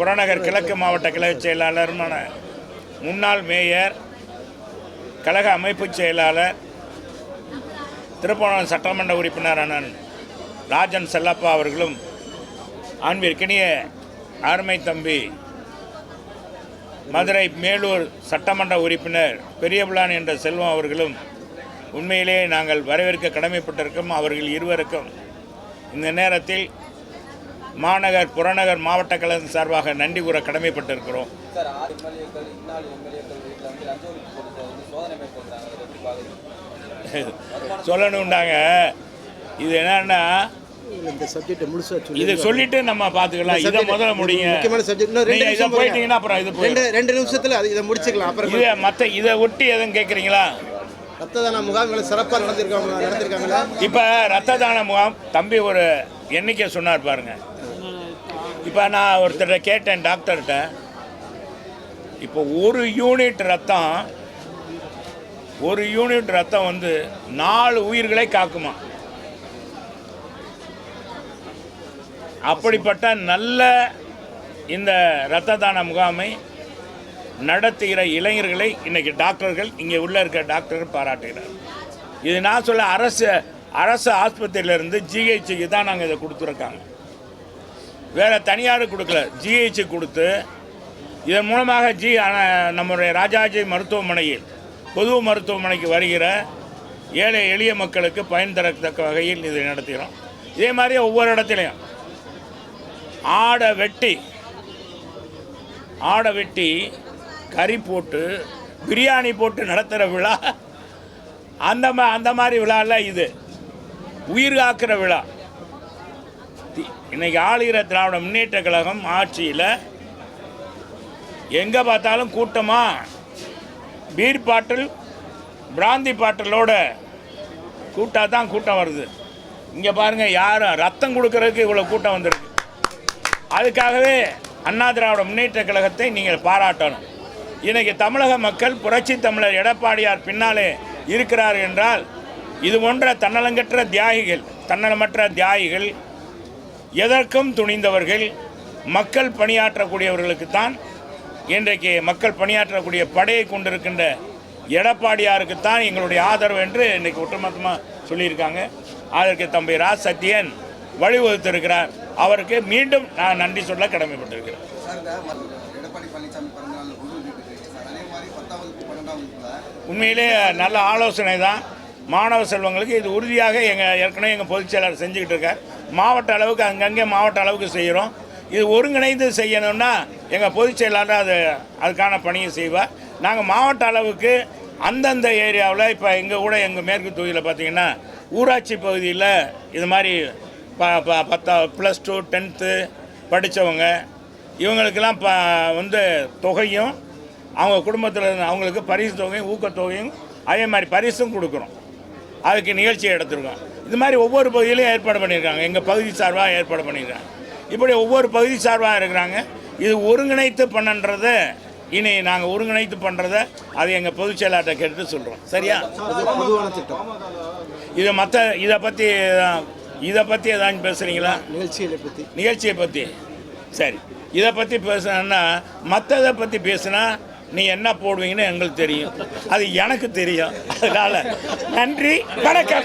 புறநகர் கிழக்கு மாவட்ட கழக செயலாளருமான முன்னாள் மேயர் கழக அமைப்பு செயலாளர் திருப்பணம் சட்டமன்ற உறுப்பினர் அண்ணன் ராஜன் செல்லப்பா அவர்களும் அன்பிற்கினிய அருமை தம்பி மதுரை மேலூர் சட்டமன்ற உறுப்பினர் பெரியபுலான் என்ற செல்வம் அவர்களும் உண்மையிலேயே நாங்கள் வரவேற்க கடமைப்பட்டிருக்கோம் அவர்கள் இருவருக்கும் இந்த நேரத்தில் மாநகர் புறநகர் மாவட்ட கழகம் சார்பாக நன்றி கூற கடமைப்பட்டிருக்கிறோம். சொல்லணுண்டாங்க இது என்னன்னா இந்த சப்ஜெக்ட் முழுசா சொல்லி இதை சொல்லிட்டு நம்ம பார்த்துக்கலாம். இதை முதல்ல முடியுங்க. முக்கியமான சப்ஜெக்ட் இன்னும் ரெண்டு நிமிஷம் போயிட்டீங்கன்னா அப்புறம் இது ரெண்டு ரெண்டு நிமிஷத்துல அது இதை முடிச்சுக்கலாம். அப்புறம் இதை மற்ற இதை ஒட்டி எதுவும் கேட்குறீங்களா? ரத்த தான முகாம்கள் சிறப்பாக நடந்திருக்காங்க நடந்திருக்காங்களா? இப்போ ரத்த தான முகாம் தம்பி ஒரு எண்ணிக்கை சொன்னார் பாருங்க. இப்போ நான் ஒருத்தர்கிட்ட கேட்டேன் டாக்டர்கிட்ட. இப்போ ஒரு யூனிட் ரத்தம் ஒரு யூனிட் ரத்தம் வந்து நாலு உயிர்களை காக்குமா? அப்படிப்பட்ட நல்ல இந்த இரத்த தான முகாமை நடத்துகிற இளைஞர்களை இன்னைக்கு டாக்டர்கள் இங்கே உள்ளே இருக்க டாக்டர்கள் பாராட்டுகிறார். இது நான் சொல்ல அரசு அரசு ஆஸ்பத்திரியிலேருந்து ஜிஹெச்சுக்கு தான் நாங்கள் இதை கொடுத்துருக்காங்க. வேறு தனியார் கொடுக்கல. ஜிஹெச்சு கொடுத்து இதன் மூலமாக ஜி நம்முடைய ராஜாஜி மருத்துவமனையில் பொது மருத்துவமனைக்கு வருகிற ஏழை எளிய மக்களுக்கு பயன் தரத்தக்க வகையில் இதை நடத்துகிறோம். இதே மாதிரி ஒவ்வொரு இடத்துலையும் ஆடை வெட்டி ஆடை வெட்டி கறி போட்டு பிரியாணி போட்டு நடத்துகிற விழா. அந்த மா அந்த மாதிரி விழாவில் இது. உயிர் காக்கிற விழா. இன்னைக்கு ஆளுகிற திராவிட முன்னேற்ற கழகம் ஆட்சியில் எங்கே பார்த்தாலும் கூட்டமாக பீர் பாட்டில் பிராந்தி பாட்டிலோட கூட்டாக தான் கூட்டம் வருது. இங்கே பாருங்கள் யாரும் ரத்தம் கொடுக்கறதுக்கு இவ்வளோ கூட்டம் வந்திருக்கு. அதுக்காகவே அண்ணா திராவிட முன்னேற்ற கழகத்தை நீங்கள் பாராட்டணும். இன்றைக்கி தமிழக மக்கள் புரட்சி தமிழர் எடப்பாடியார் பின்னாலே இருக்கிறார் என்றால் இது போன்ற தன்னலங்கற்ற தியாகிகள் தன்னலமற்ற தியாகிகள் எதற்கும் துணிந்தவர்கள் மக்கள் பணியாற்றக்கூடியவர்களுக்கு தான் இன்றைக்கு மக்கள் பணியாற்றக்கூடிய படையை கொண்டிருக்கின்ற எடப்பாடியாருக்குத்தான் எங்களுடைய ஆதரவு என்று இன்றைக்கு ஒட்டுமொத்தமாக சொல்லியிருக்காங்க. அதற்கு தம்பி ரா சத்யன் வழிவகுத்திருக்கிறார் அவருக்கு மீண்டும் நான் நன்றி சொல்ல கடமைப்பட்டிருக்கிறேன். உண்மையிலே நல்ல ஆலோசனை தான் மாணவ செல்வங்களுக்கு இது உறுதியாக எங்கள் ஏற்கனவே எங்கள் பொதுச் செயலாளர் செஞ்சுக்கிட்டு இருக்கார். மாவட்ட அளவுக்கு அங்கங்கே மாவட்ட அளவுக்கு செய்கிறோம். இது ஒருங்கிணைந்து செய்யணும்னா எங்கள் பொதுச் செயலாளர் அது அதுக்கான பணியை செய்வார். நாங்கள் மாவட்ட அளவுக்கு அந்தந்த ஏரியாவில் இப்போ எங்கள் கூட எங்கள் மேற்கு தொகுதியில் பார்த்திங்கன்னா ஊராட்சி பகுதியில் இது மாதிரி ப ப பத்தா ப்ளஸ் டூ டென்த்து படித்தவங்க இவங்களுக்கெல்லாம் ப வந்து தொகையும் அவங்க குடும்பத்தில் இருந்து அவங்களுக்கு பரிசு தொகையும் ஊக்கத்தொகையும் அதே மாதிரி பரிசும் கொடுக்குறோம். அதுக்கு நிகழ்ச்சி எடுத்துருக்கோம். இது மாதிரி ஒவ்வொரு பகுதியிலையும் ஏற்பாடு பண்ணியிருக்காங்க. எங்கள் பகுதி சார்பாக ஏற்பாடு பண்ணியிருக்காங்க. இப்படி ஒவ்வொரு பகுதி சார்பாக இருக்கிறாங்க. இது ஒருங்கிணைத்து பண்ணன்றதை இனி நாங்கள் ஒருங்கிணைத்து பண்ணுறதை அது எங்கள் பொதுச் செயலாளர்கிட்ட கேட்டு சொல்கிறோம் சரியா? இதை மற்ற இதை பற்றி இதை பற்றி ஏதாச்சும் பேசுகிறீங்களா நிகழ்ச்சிகளை பற்றி நிகழ்ச்சியை பற்றி சரி. இதை பற்றி பேசுனா மற்றதை பற்றி பேசுனா நீ என்ன போடுவீங்கன்னு எங்களுக்கு தெரியும். அது எனக்கு தெரியும். அதனால நன்றி வணக்கம்.